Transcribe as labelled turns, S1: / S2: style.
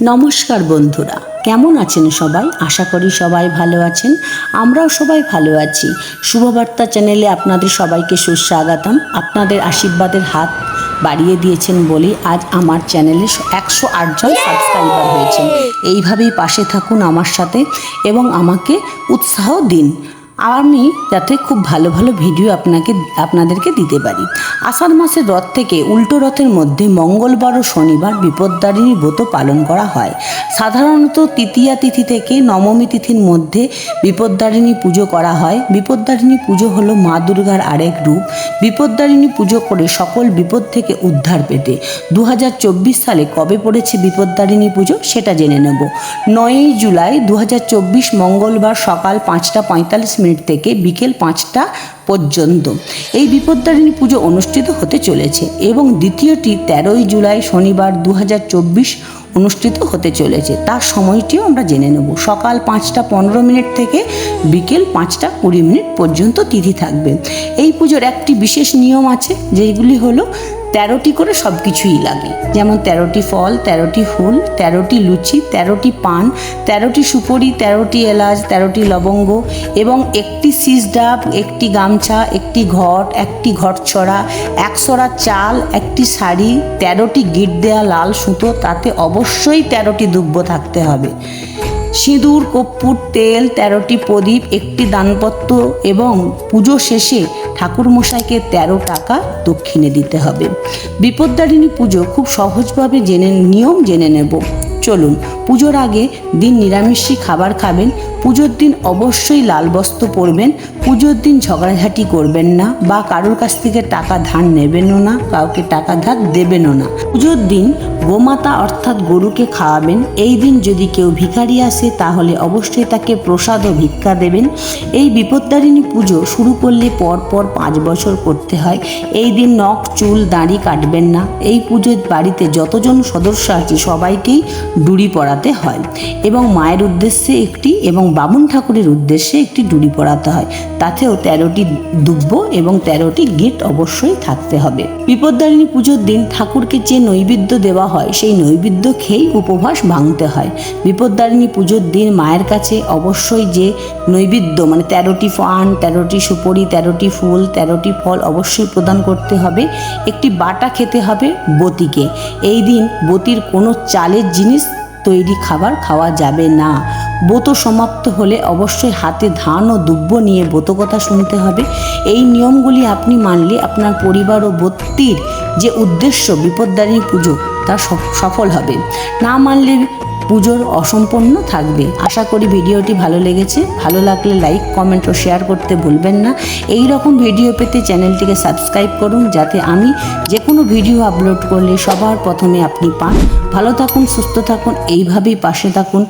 S1: নমস্কার বন্ধুরা, কেমন আছেন সবাই? আশা করি সবাই ভালো আছেন। আমরাও সবাই ভালো আছি। শুভবার্তা চ্যানেলে আপনাদের সবাইকে সুস্বাগতম। আপনাদের আশীর্বাদের হাত বাড়িয়ে দিয়েছেন বলে আজ আমার চ্যানেলে একশো আটজন সাবস্ক্রাইবার হয়েছেন। এইভাবেই পাশে থাকুন আমার সাথে এবং আমাকে উৎসাহ দিন। আমি যাতে খুব ভালো ভালো ভিডিও আপনাকে, আপনাদেরকে দিতে পারি। আষাঢ় মাসের রথ থেকে উল্টো রথের মধ্যে মঙ্গলবার ও শনিবার বিপদদারিণী ব্রত পালন করা হয়। সাধারণত তৃতীয়া তিথি থেকে নবমী তিথির মধ্যে বিপদদারিণী পুজো করা হয়। বিপদদারিণী পুজো হলো মা দুর্গার আরেক রূপ। বিপদদারিণী পুজো করে সকল বিপদ থেকে উদ্ধার পেতে। দু হাজার চব্বিশ সালে কবে পড়েছে বিপদদারিণী পুজো সেটা জেনে নেব। নয়ই জুলাই দু হাজার চব্বিশ মঙ্গলবার সকাল পাঁচটা পঁয়তাল্লিশ মিনিট থেকে বিকেল পাঁচটা পর্যন্ত। এই বিপদদারিণী পুজো অনুষ্ঠিত হতে চলেছে এবং দ্বিতীয়টি তেরোই জুলাই শনিবার দু হাজার চব্বিশ অনুষ্ঠিত হতে চলেছে। তার সময়টিও আমরা জেনে নেব। সকাল পাঁচটা পনেরো মিনিট থেকে বিকেল পাঁচটা কুড়ি মিনিট পর্যন্ত তিথি থাকবে। এই পুজোর একটি বিশেষ নিয়ম আছে যেগুলি হলো তেরোটি করে সব কিছুই লাগে। যেমন তেরোটি ফল, তেরোটি ফুল তেরোটি লুচি, তেরোটি পান, তেরোটি সুপরি, তেরোটি এলাচ, তেরোটি লবঙ্গ এবং একটি শীষ ডাব, একটি গামছা, একটি ঘট একটি ঘট ছড়া একশোরা চাল, একটি শাড়ি, তেরোটি গিট দেয়া লাল সুতো, তাতে অবশ্যই তেরোটি দুব্য থাকতে হবে। সিঁদুর কর্পূর তেল, তেরোটি প্রদীপ, একটি দানপত্র এবং পুজো শেষে ঠাকুরমশাইকে তেরো টাকা দক্ষিণে দিতে হবে। বিপদদারিণী পুজো খুব সহজভাবে জেনে নিয়ম জেনে নেব। চলুন, পুজোর আগে দিন নিরামিষি খাবার খাবেন, পুজোর দিন অবশ্যই লাল বস্ত্র পরবেন, পুজোর দিন ঝগড়াঝাটি করবেন না বা কারোর কাছ থেকে টাকা ধার নেবেনও না, কাউকে টাকা ধার দেবেনও না। পুজোর দিন গোমাতা অর্থাৎ গরুকে খাওয়াবেন, এই দিন যদি কেউ ভিখারি আসে তাহলে অবশ্যই তাকে প্রসাদ ও ভিক্ষা দেবেন। এই বিপত্তারিণী পুজো শুরু করলে পর পর পাঁচ বছর করতে হয়, এই দিন নখ, চুল, দাড়ি কাটবেন না। এই পুজোর বাড়িতে যতজন সদস্য আছে সবাইকেই ডুরি পরাতে হয় এবং মায়ের উদ্দেশ্যে একটি এবং বামুন ঠাকুরের উদ্দেশ্যে একটি ডুরি পরাতে হয়। তাতেও তেরোটি দুব্য এবং তেরোটি গিট অবশ্যই থাকতে হবে। বিপদদারিণী পুজোর দিন ঠাকুরকে যে নৈবেদ্য দেওয়া হয়, সেই নৈবেদ্য খেয়েই উপবাস ভাঙতে হয়। বিপদদারিণী পুজোর দিন মায়ের কাছে অবশ্যই যে নৈবেদ্য মানে তেরোটি ফান, তেরোটি সুপরি, তেরোটি ফুল, তেরোটি ফল অবশ্যই প্রদান করতে হবে। একটি বাটা খেতে হবে বতিকে। এই দিন বতির কোনো চালের জিনিস তৈরি খাবার খাওয়া যাবে না। ব্রত সমাপ্ত হলে অবশ্যই হাতে ধান ও দুব্য নিয়ে ব্রতকথা শুনতে হবে। এই নিয়মগুলি আপনি মানলে আপনার পরিবার ও বত্তির যে উদ্দেশ্য বিপদদারিণী পুজো, তা সফ- সফল হবে। না মানলে পুজোর অসম্পূর্ণ থাকবে। আশা করি ভিডিওটি ভালো লেগেছে। ভালো লাগলে লাইক, কমেন্ট ও শেয়ার করতে ভুলবেন না। এই রকম ভিডিও পেতে চ্যানেলটিকে সাবস্ক্রাইব করুন যাতে আমি যে কোনো ভিডিও আপলোড করলে সবার প্রথমে আপনি পান। ভালো থাকুন, সুস্থ থাকুন, এইভাবেই পাশে থাকুন।